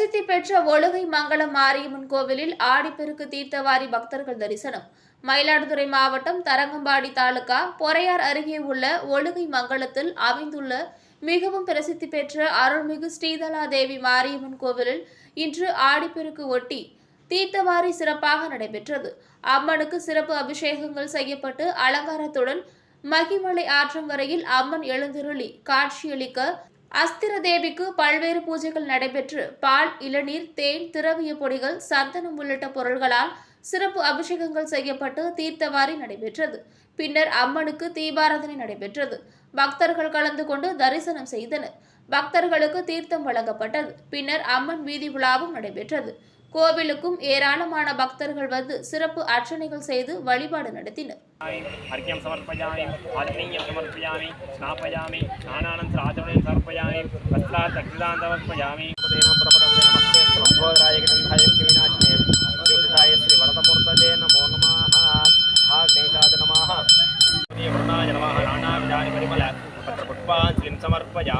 பிரசித்தி பெற்ற ஒழுகை மங்கலம் மாரியம்மன் கோவிலில் ஆடிப்பெருக்கு தீர்த்தவாரி பக்தர்கள் தரிசனம். மயிலாடுதுறை மாவட்டம் தரங்கம்பாடி தாலுகா பொறையார் அருகே உள்ள ஒழுகை மங்கலத்தில் அமைந்துள்ள மிகவும் பிரசித்தி பெற்ற அருள்மிகு ஸ்ரீதலா தேவி மாரியம்மன் கோவிலில் இன்று ஆடிப்பெருக்கு ஒட்டி தீர்த்தவாரி சிறப்பாக நடைபெற்றது. அம்மனுக்கு சிறப்பு அபிஷேகங்கள் செய்யப்பட்டு அலங்காரத்துடன் மகிமலை ஆற்றங்கரையில் அம்மன் எழுந்திருளி காட்சியளிக்க அஸ்திர தேவிக்கு பல்வேறு பூஜைகள் நடைபெற்று பால் இளநீர் தேன் திரவிய பொடிகள் சந்தனம் உள்ளிட்ட பொருள்களால் சிறப்பு அபிஷேகங்கள் செய்யப்பட்டு தீர்த்தவாரி நடைபெற்றது. பின்னர் அம்மனுக்கு தீபாராதனை நடைபெற்றது. பக்தர்கள் கலந்து கொண்டு தரிசனம் செய்தனர். பக்தர்களுக்கு தீர்த்தம் வழங்கப்பட்டது. பின்னர் அம்மன் வீதி உலாவும் நடைபெற்றது. கோவிலுக்கும் ஏராளமான பக்தர்கள் வந்து சிறப்பு அர்ச்சனைகள் செய்து வழிபாடு நடத்தினர் அர்க்கியம் சமர்ப்பயாமி ஆத்மீயம் சமர்ப்பயாமி ஸ்நாபயாமி ஸ்நானானந்தர ஆச்சரணம் சமர்ப்பயாமி வஸ்திராத் அக்னிதான் சமர்ப்பயாமி ஸ்ரீ வரதமூர்த்தஜே நமோ நமாக ஆக்னேஷாஜ நமாக நமாக நானா விதானி பரிமல பத்திர புஷ்பாஞ்சலிம் சமர்ப்பயாமி